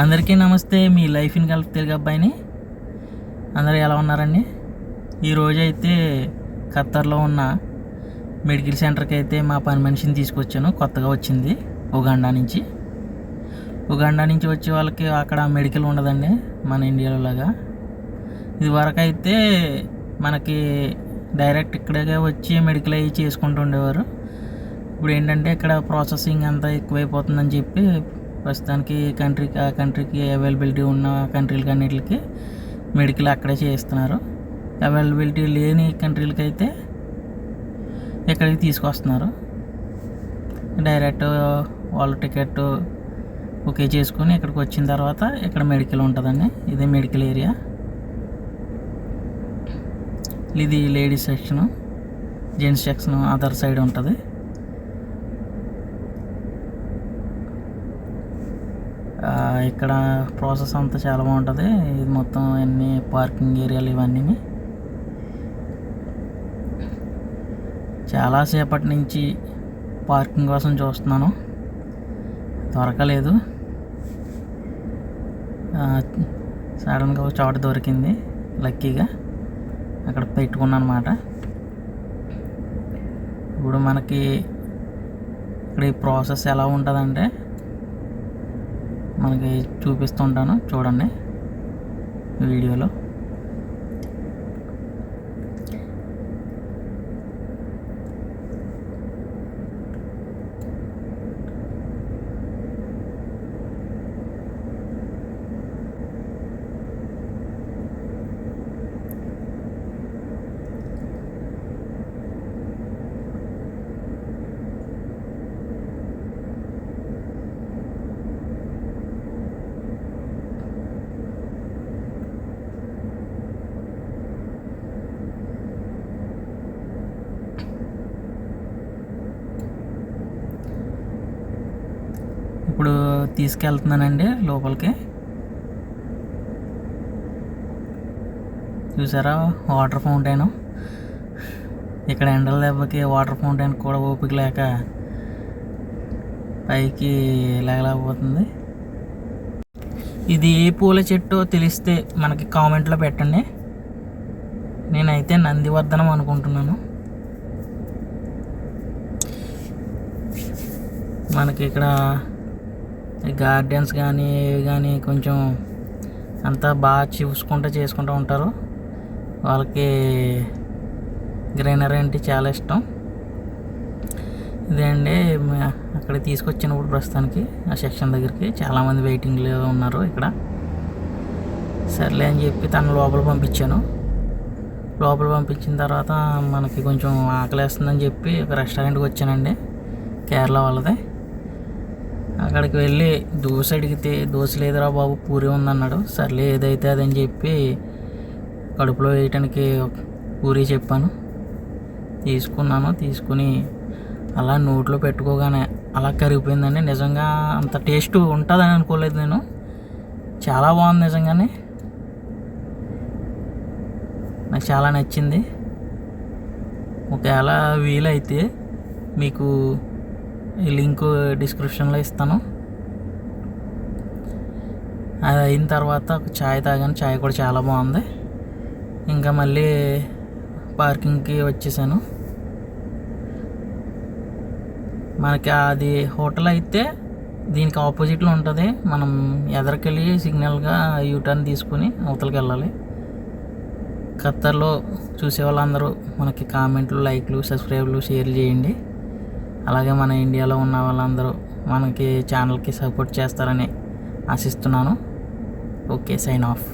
అందరికీ నమస్తే మీ లైఫ్ ఇన్ గల్ఫ్ తెలుగు అబ్బాయిని. అందరూ ఎలా ఉన్నారండి? ఈరోజు అయితే ఖత్తర్లో ఉన్న మెడికల్ సెంటర్కి అయితే మా పని మనిషిని తీసుకొచ్చాను. కొత్తగా వచ్చింది ఉగాండా నుంచి. ఉగాండా నుంచి వచ్చే వాళ్ళకి అక్కడ మెడికల్ ఉండదండి మన ఇండియాలో లాగా. ఇది వరకు అయితే మనకి డైరెక్ట్ ఇక్కడే వచ్చి మెడికల్ అవి చేసుకుంటూ ఉండేవారు. ఇప్పుడు ఏంటంటే ఇక్కడ ప్రాసెసింగ్ అంతా ఎక్కువైపోతుందని చెప్పి ప్రస్తుతానికి కంట్రీకి ఆ కంట్రీకి అవైలబిలిటీ ఉన్న కంట్రీలకి అన్నిటికి మెడికల్ అక్కడే చేయిస్తున్నారు. అవైలబిలిటీ లేని కంట్రీలకి అయితే ఇక్కడికి తీసుకొస్తున్నారు. డైరెక్ట్ వాళ్ళ టికెట్ ఓకే చేసుకొని ఇక్కడికి వచ్చిన తర్వాత ఇక్కడ మెడికల్ ఉంటుందండి. ఇదే మెడికల్ ఏరియా ఇది ladies section gents section other side ఉంటుంది ఆ, ఇక్కడ ప్రాసెస్ అంతా చాలా బాగుంటుంది. ఇది మొత్తం అన్ని పార్కింగ్ ఏరియాలు ఇవన్నీ చాలాసేపటి నుంచి పార్కింగ్ కోసం చూస్తున్నాను. దొరకలేదు. సడన్గా ఒక చోట దొరికింది. లక్కీగా. అక్కడ పెట్టుకున్నాను అనమాట ఇప్పుడు మనకి ఇక్కడ ఈ ప్రాసెస్ ఎలా ఉంటుందంటే మనకి చూపిస్తుంటాను చూడండి వీడియోలో. ఇప్పుడు తీసుకెళ్తున్నానండి లోపలికి. చూసారా? Water fountain. ఇక్కడ ఎండల దెబ్బకి వాటర్ ఫౌంటైన్ కూడా ఓపిక లేక పైకి లేగలేకపోతుంది. ఇది ఏ పూల చెట్టో తెలిస్తే మనకి కామెంట్లో పెట్టండి. నేనైతే నందివర్ధనం అనుకుంటున్నాను. మనకి ఇక్కడ గార్డెన్స్ కానీ ఏవి కానీ కొంచెం అంతా బాగా చూసుకుంటూ చేసుకుంటూ ఉంటారు. వాళ్ళకి గ్రీనరీ అంటే చాలా ఇష్టం. ఇదే అండి అక్కడ తీసుకొచ్చినప్పుడు ప్రస్తుతానికి ఆ సెక్షన్ దగ్గరికి చాలామంది వెయిటింగ్లో ఉన్నారు ఇక్కడ. సర్లే అని చెప్పి తను లోపల పంపించాను. లోపల పంపించిన తర్వాత మనకి కొంచెం ఆకలేస్తుందని చెప్పి ఒక రెస్టారెంట్కి వచ్చానండి కేరళ వాళ్ళది. అక్కడికి వెళ్ళి దోశ అడిగితే దోశ లేదురా బాబు పూరి ఉందన్నాడు. సర్లే ఏదైతే అదని చెప్పి కడుపులో వేయటానికి పూరి చెప్పాను. తీసుకున్నాను తీసుకుని అలా నోట్లో పెట్టుకోగానే అలా కరిగిపోయిందండి. నిజంగా అంత టేస్ట్ ఉంటుందని అనుకోలేదు నేను. చాలా బాగుంది నిజంగానే. నాకు చాలా నచ్చింది. ఒకవేళ వీలైతే మీకు ఈ లింక్ డిస్క్రిప్షన్లో ఇస్తాను. అది అయిన తర్వాత ఒక ఛాయ్ తాగాను. ఛాయ్ కూడా చాలా బాగుంది. ఇంకా మళ్ళీ పార్కింగ్కి వచ్చేసాను. మనకి అది హోటల్ అయితే దీనికి ఆపోజిట్లో ఉంటుంది. మనం ఎదరికెళ్ళి సిగ్నల్గా యూటర్న్ తీసుకుని అవతలకి వెళ్ళాలి. ఖత్తర్లో చూసే వాళ్ళందరూ మనకి కామెంట్లు లైక్లు సబ్స్క్రైబ్లు షేర్ చేయండి. అలాగే మన ఇండియాలో ఉన్న వాళ్ళందరూ మనకి ఛానల్కి సపోర్ట్ చేస్తారని ఆశిస్తున్నాను. Okay sign of